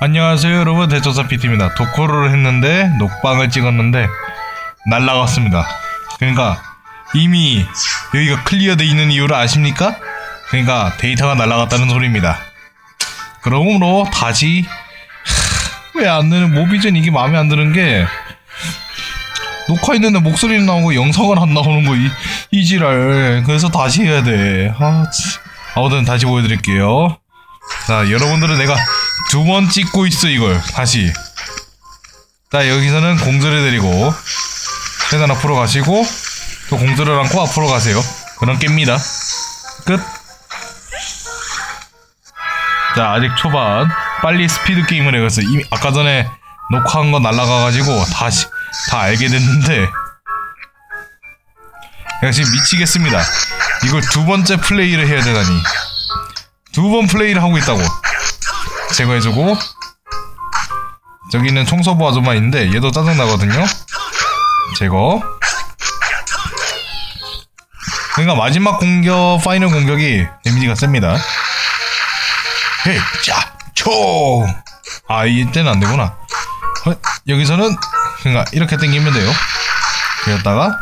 안녕하세요 여러분. 대조사 PT입니다. 도코를 했는데 녹방을 찍었는데 날라갔습니다. 그러니까 이미 여기가 클리어돼 있는 이유를 아십니까? 그러니까 데이터가 날라갔다는 소리입니다. 그러므로 다시 왜 안 되는 모비전 이게 마음에 안 드는 게 녹화했는데 목소리는 나오고 영상은 안 나오는 거 이, 이 지랄. 그래서 다시 해야 돼. 아, 치. 아무튼 다시 보여드릴게요. 자 여러분들은 내가 두 번 찍고 있어 이걸. 다시. 자 여기서는 공들을 데리고 최대한 앞으로 가시고 또 공들을 안고 앞으로 가세요. 그런 깹니다. 끝. 자 아직 초반. 빨리 스피드 게임을 해서 이미 아까 전에 녹화한 거 날라가가지고 다시 다 알게 됐는데. 내가 지금 미치겠습니다. 이걸 두 번째 플레이를 해야 되다니. 두 번 플레이를 하고 있다고 제거해주고 저기는 청소부 아줌마 있는데 얘도 짜증나거든요? 제거. 그러니까 마지막 공격 파이널 공격이 데미지가 셉니다. 헤이 짜총아 이때는 안되구나. 어, 여기서는 그러니까 이렇게 당기면 돼요. 그랬다가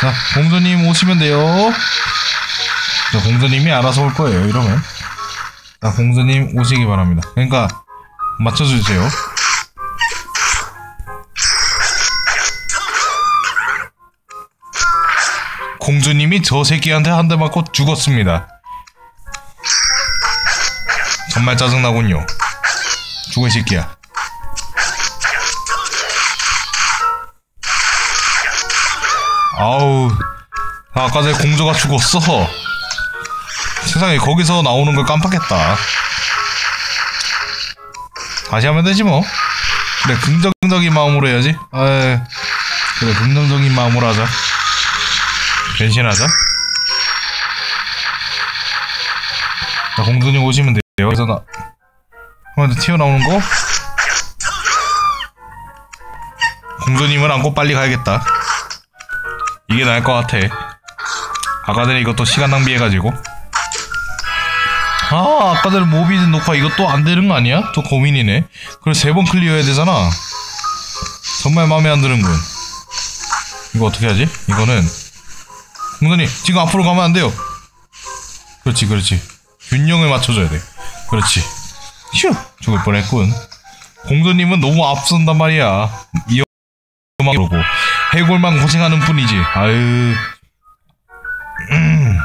자 공주님 오시면 돼요. 자, 공주님이 알아서 올 거예요 이러면 자 공주님 오시기 바랍니다. 그러니까 맞춰주세요. 공주님이 저 새끼한테 한 대 맞고 죽었습니다. 정말 짜증나군요. 죽어 이 새끼야. 아우 아까 전에 공주가 죽었어 세상에 거기서 나오는 걸 깜빡했다. 다시 하면 되지 뭐. 그래 긍정적인 마음으로 해야지. 에이, 그래 긍정적인 마음으로 하자. 변신하자. 자, 공주님 오시면 돼요. 여기서 나 한번 튀어나오는 거? 공주님을 안고 빨리 가야겠다. 이게 나을 것 같아. 아까 전에 이것도 시간 낭비해가지고. 아, 아까 전에 모비드 녹화 이것도 안 되는 거 아니야? 또 고민이네. 그래, 세 번 클리어해야 되잖아. 정말 마음에 안 드는군. 이거 어떻게 하지? 이거는. 공선이 지금 앞으로 가면 안 돼요. 그렇지, 그렇지. 균형을 맞춰줘야 돼. 그렇지. 휴! 죽을 뻔했군. 공주님은 너무 앞선단 말이야. 이 음악으로고. 해골만 고생하는 뿐이지. 아유. 음.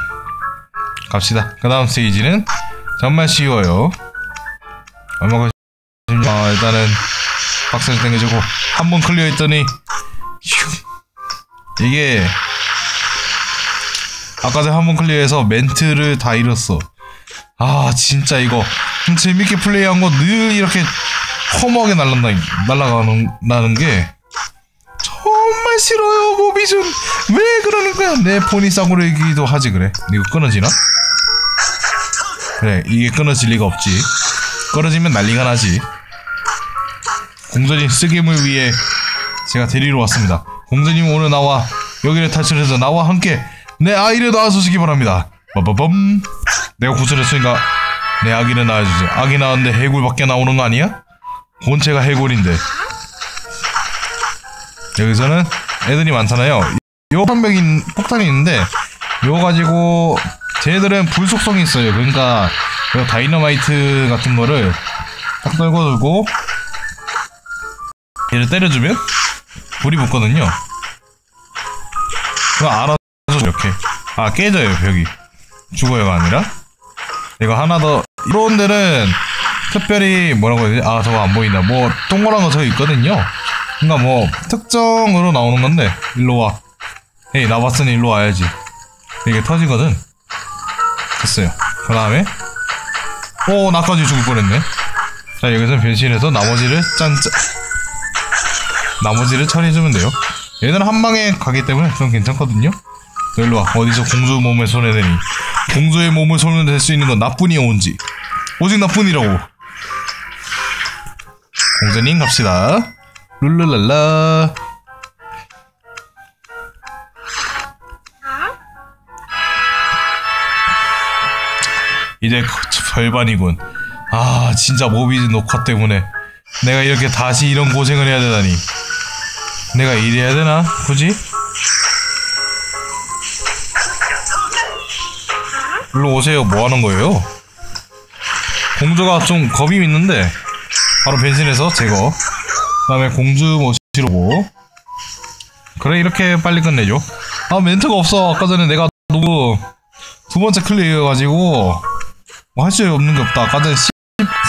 갑시다. 그 다음 스테이지는 정말 쉬워요. 얼마 걸리 아, 일단은 박스를 당겨주고 한 번 클리어 했더니 휴. 이게 아까 전에 한 번 클리어해서 멘트를 다 잃었어. 아 진짜 이거 재밌게 플레이한 거 늘 이렇게 허무하게 날란다 날라가는 나는 게 정말 싫어요 모비준 왜 그러는 거야 내 폰이 싸구려기도 하지 그래 이거 끊어지나? 그래 이게 끊어질 리가 없지. 끊어지면 난리가 나지. 공주님 쓰김을 위해 제가 데리러 왔습니다. 공주님 오늘 나와 여기를 탈출해서 나와 함께 내 아이를 낳아주시기 바랍니다. 빠바밤. 내가 구슬했으니까 내 아기를 낳아주지. 아기 낳았는데 해골밖에 나오는 거 아니야? 본체가 해골인데. 여기서는 애들이 많잖아요. 요 한병인 폭탄이 있는데 이거 가지고 쟤들은 불 속성이 있어요. 그러니까 요 다이너마이트 같은 거를 딱 떨고 들고 얘를 때려주면 불이 붙거든요. 그거 알아서 이렇게. 아 깨져요 벽이. 죽어요가 아니라. 이거 하나 더. 이런 데는 특별히 뭐라고 해야 되지? 아 저거 안 보인다. 뭐 동그란 거 저기 있거든요. 그니까 뭐 특정으로 나오는 건데 일로 와. 에이 나 봤으니 일로 와야지. 이게 터지거든 됐어요. 그 다음에 오 나까지 죽을 뻔했네. 자 여기서 변신해서 나머지를 짠짠. 나머지를 처리해주면 돼요. 얘는 한 방에 가기 때문에 좀 괜찮거든요. 일로 와. 어디서 공주 몸에 손에 대니? 공주의 몸을 손에 댈수 있는 건 나뿐이야 온지. 오직 나뿐이라고. 공주님 갑시다. 룰루랄라 이제 절반이군. 아 진짜 모비즈 녹화 때문에 내가 이렇게 다시 이런 고생을 해야 되다니. 내가 이래야 되나? 굳이? 일로 오세요. 뭐 하는 거예요? 공주가 좀 겁이 있는데 바로 변신해서 제거. 그 다음에 공주 모시러 오고. 그래 이렇게 빨리 끝내죠. 아 멘트가 없어. 아까 전에 내가 너무 두 번째 클릭해가지고 뭐 할 수 없는 게 없다. 아까 전에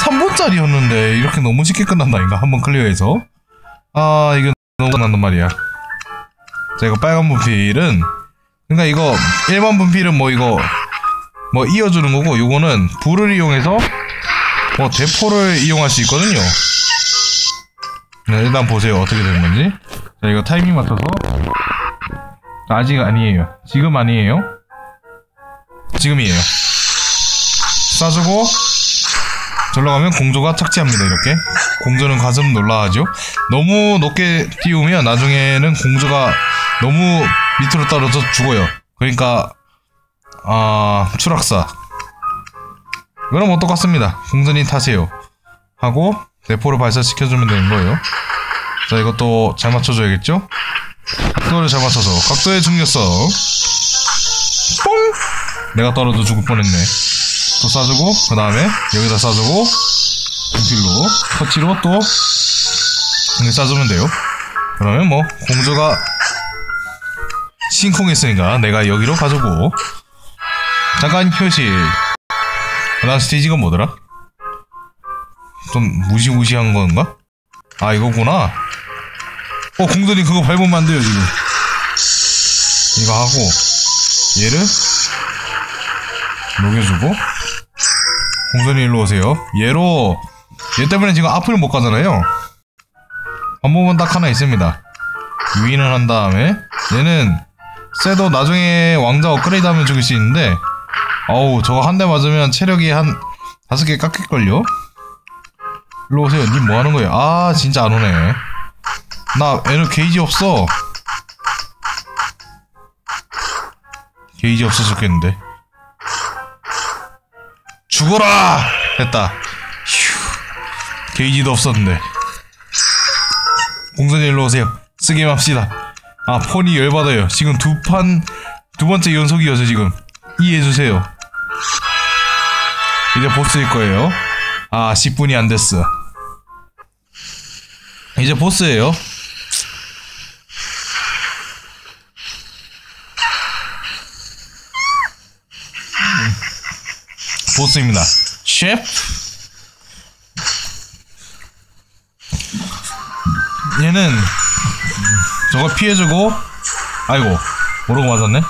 13분짜리였는데 이렇게 너무 쉽게 끝난다니까 한번 클리어해서. 아 이거 너무 끝난단 말이야. 자 이거 빨간 분필은 그러니까 이거 일반 분필은 뭐 이거 뭐 이어주는 거고 요거는 불을 이용해서 뭐 대포를 이용할 수 있거든요. 네, 일단 보세요. 어떻게 되는 건지. 자 이거 타이밍 맞춰서. 아직 아니에요. 지금 아니에요? 지금이에요 쏴주고 절로 가면 공조가 착지합니다 이렇게. 공조는 가슴 놀라하죠. 너무 높게 띄우면 나중에는 공조가 너무 밑으로 떨어져 죽어요. 그러니까 아 추락사. 그럼 뭐 똑같습니다. 공전이 타세요. 하고 대포를 발사시켜주면 되는 거예요. 자 이것도 잘 맞춰줘야겠죠? 각도를 잘 맞춰서. 각도의 중요성. 뽕! 내가 떨어져 죽을 뻔했네 또 쏴주고 그 다음에 여기다 쏴주고 분필로. 터치로 또 이렇게 쏴주면 돼요. 그러면 뭐 공주가 싱콩했으니까 내가 여기로 가지고. 잠깐 표시 그 다음 스테이지가 뭐더라? 좀 무시무시한 건가? 아 이거구나. 어 공들이 그거 밟으면 안 돼요 지금. 이거 하고 얘를 녹여주고 공선이 일로 오세요. 얘로 얘 때문에 지금 앞을 못 가잖아요. 방법은 딱 하나 있습니다. 유인을 한 다음에 얘는 쎄도 나중에 왕자 업그레이드 하면 죽일 수 있는데 어우 저거 한 대 맞으면 체력이 한 다섯 개 깎일걸요? 일로 오세요. 님 뭐하는 거예요? 아 진짜 안 오네. 나 에너 게이지 없어. 게이지 없어 죽겠는데 죽어라! 됐다. 휴 게이지도 없었는데. 공선이 일로 오세요. 쓰게임 합시다. 아 폰이 열받아요. 지금 두 판 두 번째 연속이어서 지금. 이해해주세요. 이제 보스일 거예요. 아 10분이 안 됐어. 이제 보스예요 보스입니다. 셰프 얘는 저거 피해주고 아이고 모르고 맞았네.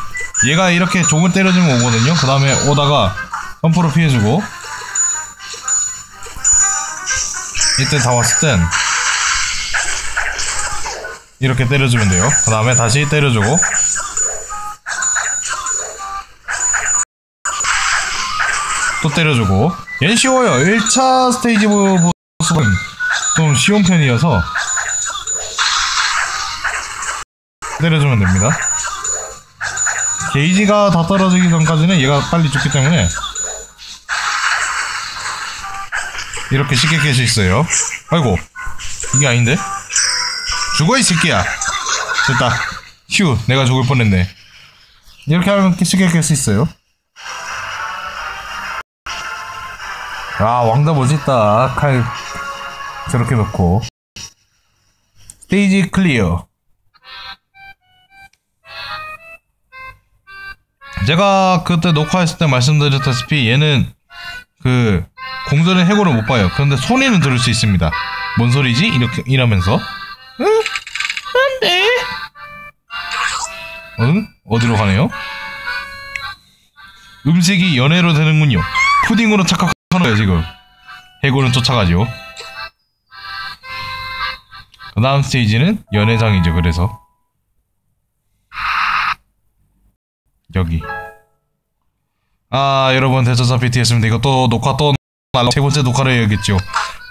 얘가 이렇게 종을 때려주면 오거든요. 그 다음에 오다가 점프로 피해주고. 이때 다 왔을 땐 이렇게 때려주면 돼요. 그 다음에 다시 때려주고 또 때려주고. 얘는 쉬워요. 1차 스테이지 보스는 좀 쉬운 편이어서. 때려주면 됩니다. 게이지가 다 떨어지기 전까지는 얘가 빨리 죽기 때문에 이렇게 쉽게 깰 수 있어요. 아이고 이게 아닌데? 죽어 이 새끼야. 됐다. 휴 내가 죽을 뻔했네. 이렇게 하면 쉽게 깰 수 있어요 아 왕자 멋있다 칼 저렇게 넣고 스테이지 클리어 제가 그때 녹화했을 때 말씀드렸다시피 얘는 그 공전의 해골을 못 봐요. 그런데 소리는 들을 수 있습니다. 뭔 소리지? 이렇게 이러면서 응? 안돼. 응? 어디로 가네요? 음식이 연애로 되는군요. 푸딩으로 착각 하는 거예요 지금. 해골은 쫓아가죠. 그 다음 스테이지는 연애장이죠. 그래서 여기. 아 여러분 대전사 PT였습니다. 이거 또 녹화 또 세 번째 녹화를 해야겠죠.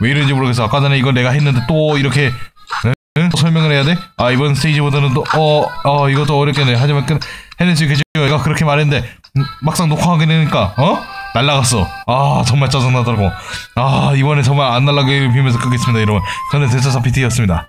왜 이런지 모르겠어. 아까 전에 이거 내가 했는데 또 이렇게 응? 또 설명을 해야 돼? 아 이번 스테이지보다는 또 어어 이것도 어렵겠네. 하지만 끝 해낼 수 있겠죠. 내가 그렇게 말했는데 음, 막상 녹화하게 되니까 어? 날라갔어. 아 정말 짜증나더라고. 아 이번에 정말 안 날라가길 빌면서 끄겠습니다. 여러분. 저는 대차사 PT였습니다.